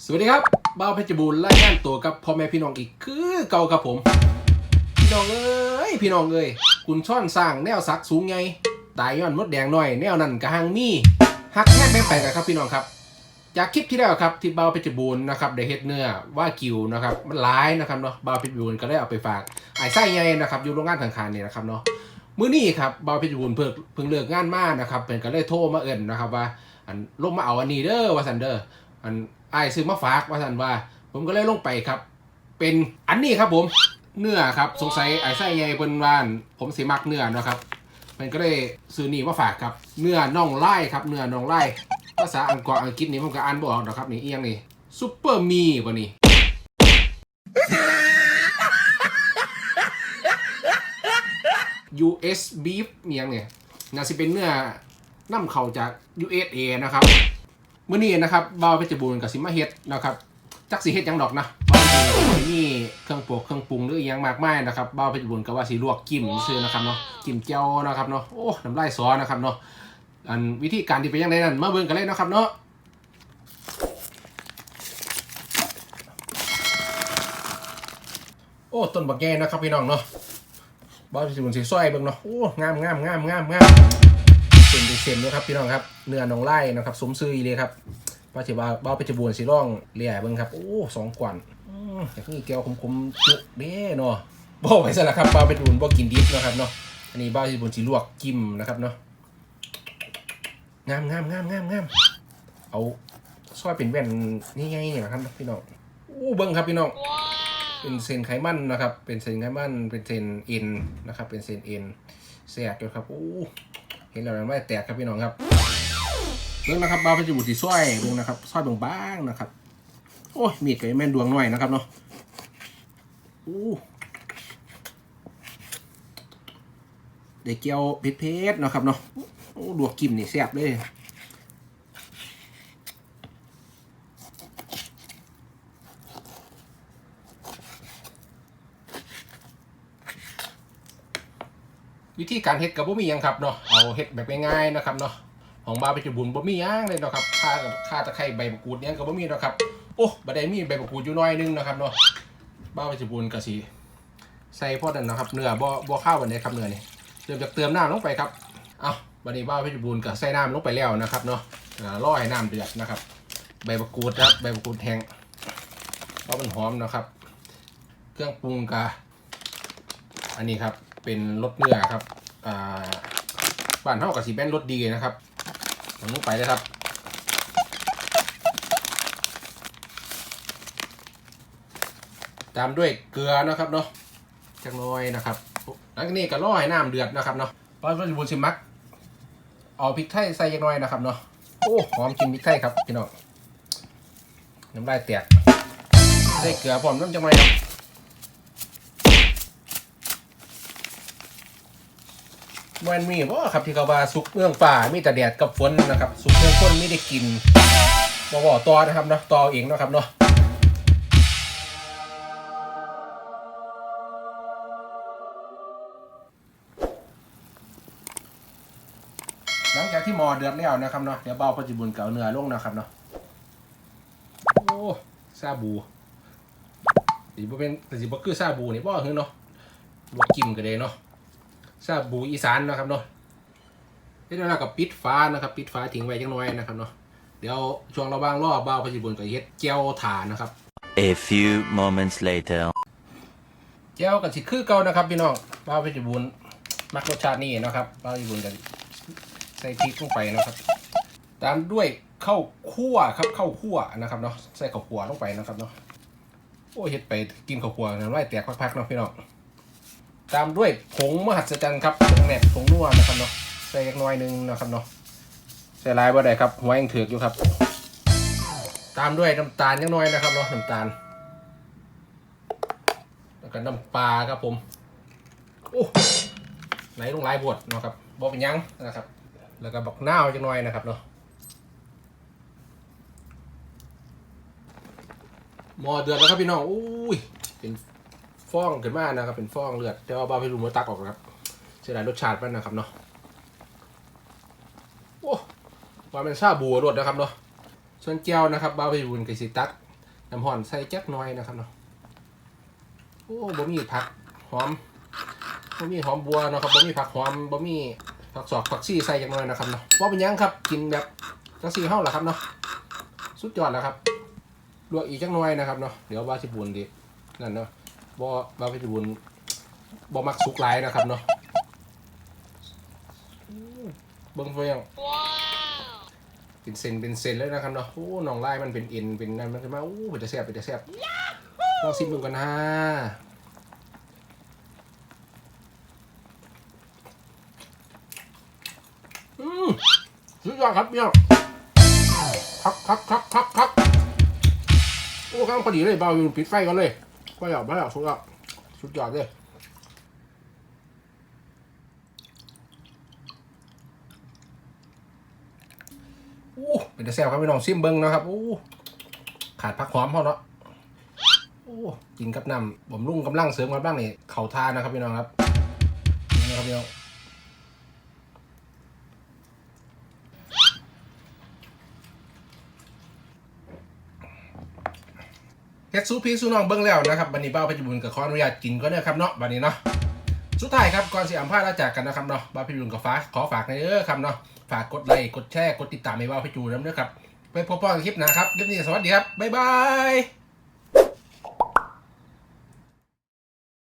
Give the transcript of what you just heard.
สวัสดีครับบ้าเพชรบูรณ์รายงานตัวกับพ่อแม่พี่น้องอีกคือเก่าครับผม พี่น้องเอ้ยพี่น้องเอ้ยคุณช่อนสร้างแนวสักสูงไงตายย้อนมดแดงหน่อยแนวนั้นกระหังมีหักแค่แม่งไปกันครับพี่น้องครับ จากคลิปที่แล้วครับที่บ้าเพชรบูรณ์นะครับได้เฮ็ดเนื้อว่ากิวนะครับมันหลายนะครับเนาะบ้าเพชรบูรณ์ก็ได้เอาไปฝากไอ้ไส้ไงนะครับอยู่โรงงานทางคารนี่ยนะครับเนาะมื้อนี้ครับบ้าเพชรบูรณ์เพิ่งเพิ่งเลิกงานมานะครับเป็นก็เลยโทรมาเอิ่นนะครับว่าอันลงมาเอาอันนี้เด้อว่าซันเดอร์ อันไอายซื้อมาฝากว่าสันว่า ผมก็เลยลงไปครับ เป็นอันนี้ครับผมเนื้อครับสงสัยไอ้ไส้ใหญ่เปิ้นวาน ผมสิมักเนื้อนะครับมันก็เลยซื้อนี่มาฝากครับ เนื้อน่องไล่ครับเนื้อน่องไล่ภาษาอังกฤษอังกฤษนี่ผมก็อ่านบ่ออกหรอกครับนี่เอียงนี่ซุปเปอร์มีบ่นี่ US beef เมียงเนี่ยน่าสิเป็นเนื้อนำเข้าจาก USA นะครับ มื่อนี้นะครับบ่าวเพชรบูรณ์กับสิมาเฮ็ดนะครับจักสิเฮ็ดยังดอกนะบ่าวเพชรบูรณ์มีเครื่องปรุงเครื่องปรุงหรืออหยังมากมายนะครับบ่าวเพชรบูรณ์ก็ว่าสิลวกจิ้มซื่อนะครับเนาะจิ้มเจียวนะครับเนาะโอ้น้ำลายสอนะครับเนาะอันวิธีการที่เป็นยังไงนั่นมาเบิ่งกันเลยนะครับเนาะโอ้ต้นบักแก่นะครับพี่น้องเนาะบ่าวเพชรบูรณ์สิซอยเบิ่งเนาะโอ้งามงามงามงามงาม เส้นนเนด้วยครับพี่น้องครับเนื้อหนองไล่นะครับสมซื้อเลยครับป้าเจบ้าบ้าไปจะบวนสีร่องเลี่ยเบิ้งครับโอ้สองกวนอืมแต่นี่แก้วคมๆจุเด้เนาะบอกไว้ซะละครับบ้าไปดูนบ่กินดิบนะครับเนาะอันนี้บ้าไปจะบวนสีลวกจิ้มนะครับเนาะงามงามงามงามงามเอาซอยเป็นแว่นนี่ไงเนี่ยครับพี่น้องโอ้เบิ้งครับพี่น้องเป็นเส้นไขมันนะครับ เป็นเส้นไขมันเป็นเส้นเอ็นนะครับ เป็นเส้นเอ็นแสบด้วยครับโอ้ เห็นแล้วมันไม่แตกครับพี่น้องครับเรื่องนะครับบาวพจิบุตรสร้อยเรื่องนะครับสร้อยบางๆนะครับ โอ้ยมีดกับแม่นดวงหน่อยนะครับเนาะอู้เด็กเกียวเพชรๆนะครับเนาะโอ้ดวกกิมนี่แซ่บเลย วิธีการเฮ็ดกับบ่มีหยังครับเนาะเอาเฮ็ดแบบง่ายๆนะครับเนาะของบาไปจุบุญบ่มีหยังเลยเนาะครับค่าค่าตะไคร้ใบมะกรูดเนี่ยก็บ่มีเนาะครับโอ้บัดได้มีใบมะกรูดอยู่น้อยนึงนะครับเนาะบาไปจุบุญก็สิใส่พอนั้นนะครับเนื้อบ่บ่ข้าววันนี้ครับเนื้อนี่เติมจากเติมน้ำลงไปครับเอาบัดนี้บ้าวไปจุบุญก็ใส่น้ำลงไปแล้วนะครับเนาะอ่ารอให้น้ำเดือดนะครับ ใบมะกรูดครับใบมะกรูดแห้งเพราะมันหอมนะครับ เครื่องปรุงกะอันนี้ครับ เป็นรสเนื้อครับอ่าบ้านเท่ากับสีแป้นรสดีนะครับผมลงไปเลยครับตามด้วยเกลือนะครับเนาะจักน้อยนะครับหลังจากนี้ก็รอให้น้ำเดือดนะครับเนาะป้าจะบุญชิมัก เอาพริกไทยใส่จักน้อยนะครับเนาะโอ้หอมกินพริกไทยครับพี่น้องน้ำลายแตกใส่เกลือพร้อมน้ำจังไรครับ มันมีบ่ครับที่เขาว่าซุกเมืองป่ามีแต่แดดกับฝนนะครับซุกเมืองฝนไม่ได้กินบ่บ่ต่อนะครับเนาะต่อเองนะครับเนาะหลังจากที่หมอเดือดแล้วนะครับเนาะเดี๋ยวเบาปัจจุบันเก่าเนื้อลงนะครับเนาะโอ้ซาบูสีบ่เป็นสีบ่คือซาบูนี่บ่คือเนาะลวกกิมกันเลยเนาะ ซาบูอีสานนะครับเนาะเฮ็ดแล้วก็ปิดฟ้านะครับปิดฟ้าทิ้งไว้จังน้อยนะครับเนาะเดี๋ยวช่วงระหว่างรอบ่าวพระจิบุญก็เฮ็ดเจียวถ่านนะครับ A few moments later. เจียวกับสิคือเก่านะครับพี่น้องบ่าวพระจิบุญมักรสชาตินี้นะครับบ่าวพระจิบุญก็ใส่พริกลงไปนะครับ ตามด้วยข้าวคั่วครับข้าวคั่วนะครับเนาะใส่ข้าวคั่วลงไปนะครับเนาะโอ้ยเฮ็ดไปกินข้าวคั่วน้ำลายแตกพักๆเนาะพี่น้อง ตามด้วยผงมหัศจรรย์ครับผงแหนกผงนัวนะครับเนาะใส่เล็กน้อยนึงนะครับเนาะใส่ลายบ่ได้ครับหัวยังถือกอยู่ครับ ตามด้วยน้ำตาลยังน้อยนะครับเนาะน้ำตาล แล้วก็น้ำปลาครับผมโอ้ไหลลงลายบวดเนาะครับบอกเป็นยังนะครับ แล้วก็บักหน้าวจังน้อยนะครับเนาะหมอเดือดแล้วครับพี่น้องอุ้ยเป็น ฟองขึ้นมานะครับ เป็นฟองเลือดแต่ว่าบ้าพี่ลุงมาตักออกนะครับเสียดายรสชาติมันนะครับเนาะโอ้ว่าเป็นซาบูรสนะครับเนาะส่วนแก้วนะครับบ้าวไปบุญกับสิตัดน้ำห่อนใส่แจ๊กน้อยนะครับเนาะโอ้บ่มีผักหอมบ่มีหอมบัวนะครับบ่มีผักหอมบ่มีผักสอกผักซี่ใส่จักหน่อยนะครับเนาะว่าเป็นยังครับกินแบบจังซี่เฮาล่ะครับเนาะสุดยอดแล้วครับลวกอีกจักหน่อยนะครับเนาะเดี๋ยวบ้าวสิบุญดินั่นเนาะ บ่บ้าวไปบุญบ่มักสุกหลายนะครับเนาะอู้เบิ่งเฟียงเป็นเซนเป็นเซนเลยนะครับเนาะโอ้หนองไล่มันเป็นเอ็นเป็นนั่นมันขึ้นมาโอ้เป็นตะแซ่บเป็นตะแซ่บลองซิมดูกันนะอืมสุดยอดครับเนี่ยคักคักคักคักคักโอ้กำลังพอดีเลยเบาอยู่ปิดไฟก่อนเลยก็ อยากไม่อยากสุดยอดสุดยอดเลยอู้เป็นแต่แซวครับพี่น้องซิมเบิ้งนะครับโอ้ขาดพักหอมเขาเนาะโอ้กินกับน้ำผมรุ่งกำลังเสริมกำลังนี่เข่าทานนะครับพี่น้องครับนี่นะครับพี่น้อง เฮ็ดซูพีซูน้องเบิ้งแล้วนะครับบันนี้เบ้าเพชรบุญกับขออนุญาตกินก็เด้อครับเนาะบันนี้เนาะสุดท้ายครับก่อนสิอัมพาลาจากกันนะครับเนาะบ้าพิจิบุญกับฟ้าขอฝากในเด้อครับเนาะฝากกดไลค์กดแชร์กดติดตามให้บ้าพี่จูนด้วยครับไปพบกันคลิปหน้าครับคลิปนี้สวัสดีครับบ๊ายบาย